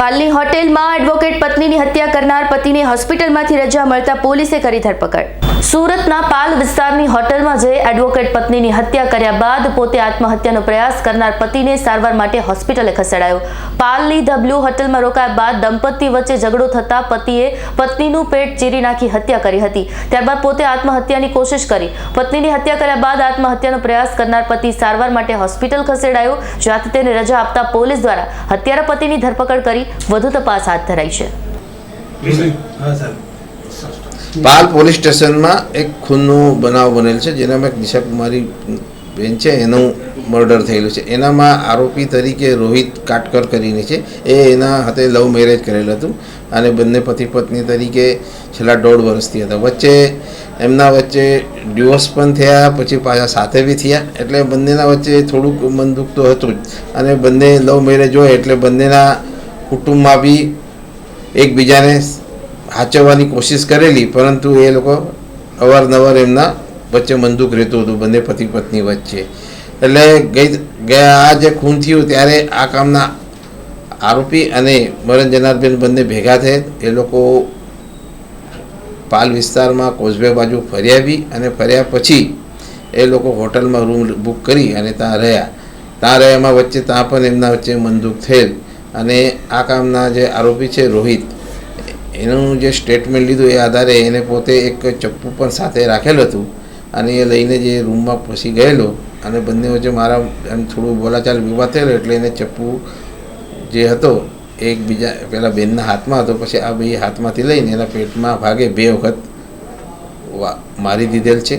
પાલની હોટેલમાં એડવોકેટ પત્નીની હત્યા કરનાર પતિને હોસ્પિટલમાંથી રજા મળતા પોલીસે કરી ધરપકડ. સુરતના પાલ વિસ્તારની હોટેલમાં જઈ એડવોકેટ પત્નીની હત્યા કર્યા બાદ પોતે આત્મહત્યાનો પ્રયાસ કરનાર પતિને સારવાર માટે હોસ્પિટલે ખસેડાયો. પાલની ધબલુ હોટલમાં રોકાયા બાદ દંપતી વચ્ચે ઝઘડો થતા પતિએ પત્નીનું પેટ ચીરી નાખી હત્યા કરી હતી. ત્યારબાદ પોતે આત્મહત્યાની કોશિશ કરી. પત્નીની હત્યા કર્યા બાદ આત્મહત્યાનો પ્રયાસ કરનાર પતિ સારવાર માટે હોસ્પિટલ ખસેડાયો જ્યાં તેને રજા આપતા પોલીસ દ્વારા હત્યારા પતિની ધરપકડ કરી વધુ તપાસ હાથ ધરાઈ છે. હા સર પાલ પોલીસ સ્ટેશનમાં એક ખૂનનો બનાવ બનેલ છે, જેનામાં એક દિશા કુમારી બેન છે, એનું મર્ડર થયેલું છે. એનામાં આરોપી તરીકે રોહિત કાટકર કરીને છે. એ એના હાથે લવ મેરેજ કરેલું હતું અને બંને પતિ પત્ની તરીકે છેલ્લા દોઢ વર્ષથી હતા. વચ્ચે એમના વચ્ચે ડિવોર્સ પણ થયા, પછી પાછા સાથે બી થયા. એટલે બંનેના વચ્ચે થોડુંક મન દુઃખ તો હતું જ. અને બંને લવ મેરેજ હોય એટલે બંનેના કુટુંબમાં બી એકબીજાને હાચવવાની કોશિશ કરેલી, પરંતુ એ લોકો અવારનવાર એમના વચ્ચે મનદુખ રહેતું હતું, બંને પતિ પત્ની વચ્ચે. એટલે ગઈ ગયા આ જે ખૂન થયું ત્યારે આ કામના આરોપી અને મરણ જનારબેન બંને ભેગા થયેલ એ લોકો પાલ વિસ્તારમાં કોઝવે બાજુ ફર્યા આવી અને ફર્યા પછી એ લોકો હોટલમાં રૂમ બુક કરી અને ત્યાં રહ્યા. ત્યાં રહ્યામાં વચ્ચે ત્યાં પણ એમના વચ્ચે મનદુખ થયેલ. અને આ કામના જે આરોપી છે રોહિત એનું જે સ્ટેટમેન્ટ લીધું એ આધારે એને પોતે એક ચપ્પુ પણ સાથે રાખેલું હતું. અને એ લઈને જે રૂમમાં પછી ગયેલો અને બંને વચ્ચે મારા એમ થોડું બોલાચાલ વિવાદ થયેલો એટલે એને ચપ્પુ જે હતો એકબીજા પેલા બેનના હાથમાં હતો. પછી આ બે હાથમાંથી લઈને એના પેટમાં ભાગે બે વખત મારી દીધેલ છે.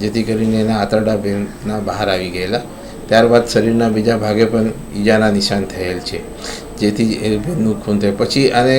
જેથી કરીને એના આંતરડા બેનના બહાર આવી ગયેલા. ત્યારબાદ શરીરના બીજા ભાગે પણ ઈજાના નિશાન થયેલ છે. જેથી એ બેનનું ખૂન થયું. પછી આને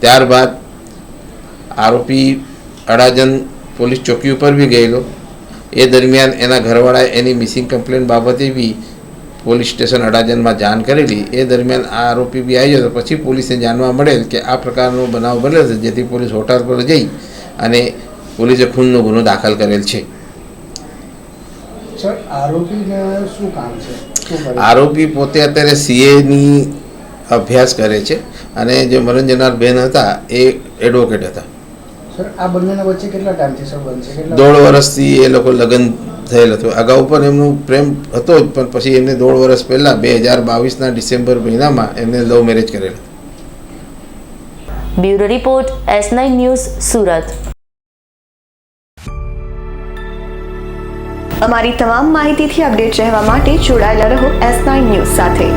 ત્યારબાદ આરોપી અડાજન પોલીસ ચોકી ઉપર બી ગયેલો. એ દરમિયાન એના ઘરવાળાએ એની મિસિંગ કમ્પ્લેન બાબતે બી પોલીસ સ્ટેશન અડાજનમાં જાણ કરેલી. એ દરમિયાન આ આરોપી બી આવી જતો પછી પોલીસને જાણવા મળેલ કે આ પ્રકારનો બનાવ બનેલો છે જેથી પોલીસ હોટલ પર જઈ અને પોલીસે ખૂનનો ગુનો દાખલ કરેલ છે. આરોપી પોતે અત્યારે સીએની અભ્યાસ કરે છે અને જે મરંજનાર બેન હતા એ એડવોકેટ હતા. સર આ બંનેના વચ્ચે કેટલા ટાઈમથી સંબંધ છે? દોઢ વર્ષથી એ લોકો લગ્ન થયેલ હતું. અગાઉ પણ એમનું પ્રેમ હતો જ પણ પછી એમને દોઢ વર્ષ પહેલાં બે હજાર બાવીસના ડિસેમ્બર મહિનામાં એમને લવ મેરેજ કરેલ. Bureau report S nine news Surat. અમારી તમામ માહિતીથી અપડેટ રહેવા માટે જોડાયેલા રહો એસ નાઇન ન્યૂઝ સાથે.